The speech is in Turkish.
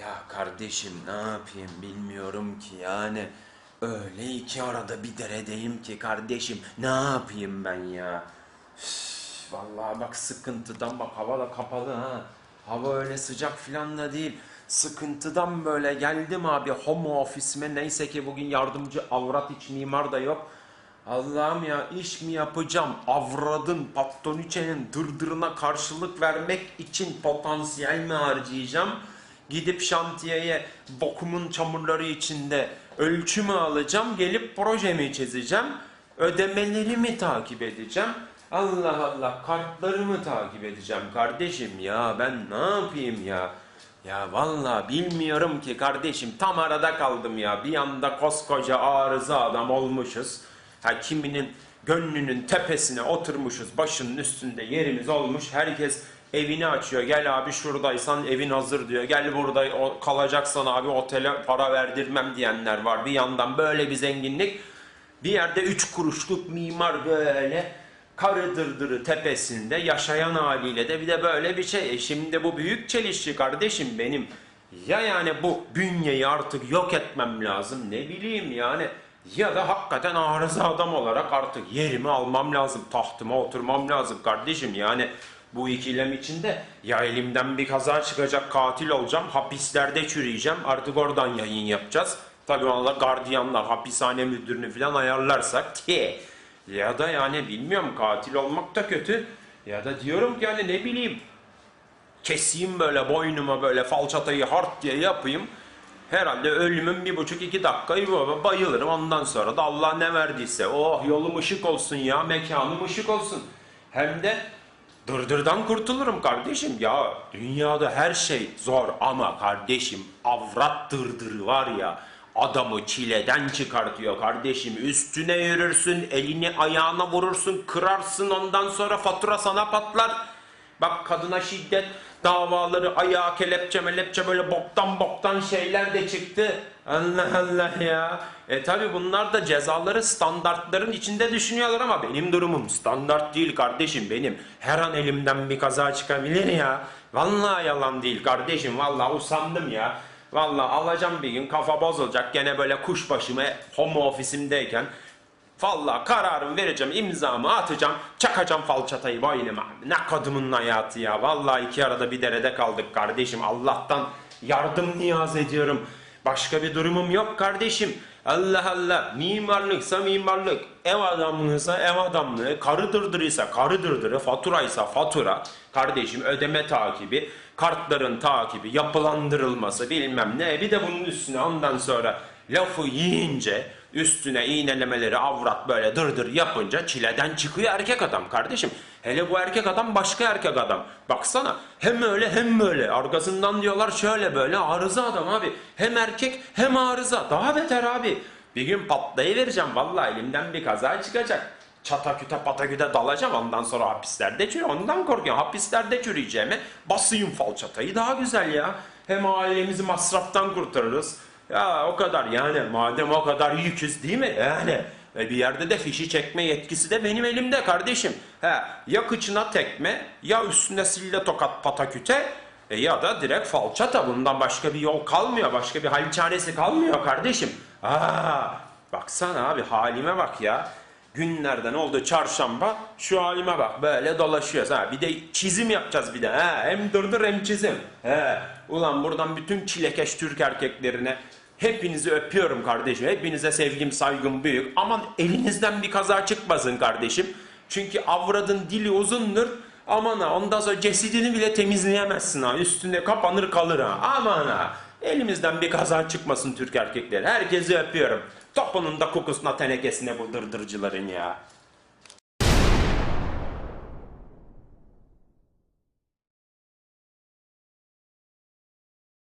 Ya kardeşim ne yapayım bilmiyorum ki yani. Öyle iki arada bir deredeyim ki kardeşim. Ne yapayım ben ya? Üf, vallahi bak sıkıntıdan bak hava da kapalı ha. Hava öyle sıcak filan da değil. Sıkıntıdan böyle geldim abi home ofisime. Neyse ki bugün yardımcı avrat iç mimar da yok. Allah'ım ya iş mi yapacağım? Avradın, patroniçenin dırdırına karşılık vermek için potansiyel mi harcayacağım? Gidip şantiyeye bokumun çamurları içinde ölçü mü alacağım? Gelip projemi çizeceğim? Ödemeleri mi takip edeceğim? Allah Allah kartları mı takip edeceğim kardeşim ya ben ne yapayım ya? Ya vallahi bilmiyorum ki kardeşim tam arada kaldım ya. Bir anda koskoca arıza adam olmuşuz. Ha kiminin gönlünün tepesine oturmuşuz. Başının üstünde yerimiz olmuş. Herkes evini açıyor. Gel abi şuradaysan evin hazır diyor. Gel burada kalacaksan abi otele para verdirmem diyenler var. Bir yandan böyle bir zenginlik. Bir yerde üç kuruşluk mimar böyle karı dırdırı tepesinde yaşayan haliyle de bir de böyle bir şey. E şimdi bu büyük çelişki kardeşim benim. Ya yani bu bünyeyi artık yok etmem lazım ne bileyim yani. Ya da hakikaten arıza adam olarak artık yerimi almam lazım. Tahtıma oturmam lazım kardeşim yani. Bu ikilem içinde ya elimden bir kaza çıkacak katil olacağım. Hapislerde çürüyeceğim. Artık oradan yayın yapacağız. Tabii ona gardiyanlar, hapishane müdürünü falan ayarlarsak ki. Ya da yani bilmiyorum katil olmak da kötü. Ya da diyorum ki yani ne bileyim keseyim böyle boynuma böyle falçatayı hart diye yapayım. Herhalde ölümün bir buçuk iki dakikayı bayılırım. Ondan sonra da Allah ne verdiyse. Oh yolum ışık olsun ya mekanım ışık olsun. Hem de dırdırdan kurtulurum kardeşim. Ya dünyada her şey zor ama kardeşim avrat dırdırı var ya adamı çileden çıkartıyor kardeşim. Üstüne yürürsün, elini ayağına vurursun, kırarsın ondan sonra fatura sana patlar. Bak kadına şiddet davaları, ayağı kelepçe melepçe böyle boktan boktan şeyler de çıktı. Allah Allah ya. E tabi bunlar da cezaları standartların içinde düşünüyorlar ama benim durumum standart değil kardeşim benim. Her an elimden bir kaza çıkabilir ya. Vallahi yalan değil kardeşim. Vallahi usandım ya. Vallahi alacağım bir gün kafa bozulacak. Gene böyle kuşbaşıma home ofisimdeyken Vallahi kararımı vereceğim, imzamı atacağım, çakacağım falçatayı boynuma. Ne kadımın hayatı ya. Vallahi iki arada bir derede kaldık kardeşim. Allah'tan yardım niyaz ediyorum. Başka bir durumum yok kardeşim. Allah Allah. Mimarlıksa mimarlık, ev adamlığıysa ev adamlığı, karı dırdırıysa karı dırdırı, faturaysa fatura. Kardeşim ödeme takibi, kartların takibi, yapılandırılması bilmem ne. Bir de bunun üstüne ondan sonra lafı yiyince üstüne iğnelemeleri avrat böyle dırdır yapınca çileden çıkıyor erkek adam kardeşim. Hele bu erkek adam başka erkek adam. Baksana hem öyle hem böyle. Arkasından diyorlar şöyle böyle arıza adam abi. Hem erkek hem arıza. Daha beter abi. Bir gün patlayıvereceğim vallahi elimden bir kaza çıkacak. Çataküte pataküte dalacağım ondan sonra hapislerde çürü. Ondan korkuyorum. Hapislerde çürüyeceğime basayım falçatayı daha güzel ya. Hem ailemizi masraftan kurtarırız. Ya o kadar yani madem o kadar yüküz değil mi? Yani e bir yerde de fişi çekme yetkisi de benim elimde kardeşim. He, ya kıçına tekme ya üstüne sille tokat pataküte e ya da direkt falçata. Bundan başka bir yol kalmıyor. Başka bir hal çaresi kalmıyor kardeşim. Aa, baksana abi halime bak ya. Günlerden oldu çarşamba şu halime bak böyle dolaşıyoruz ha bir de çizim yapacağız bir de ha hem dırdır hem çizim he ulan buradan bütün çilekeş Türk erkeklerine hepinizi öpüyorum kardeşim. Hepinize sevgim saygım büyük. Aman elinizden bir kaza çıkmasın kardeşim. Çünkü avradın dili uzundur. Aman ha ondan sonra cesedini bile temizleyemezsin ha. Üstünde kapanır kalır ha. Aman ha. Elimizden bir kaza çıkmasın Türk erkekleri. Herkesi öpüyorum. Topunun da kokusuna tenekesine bu dırdırcıların ya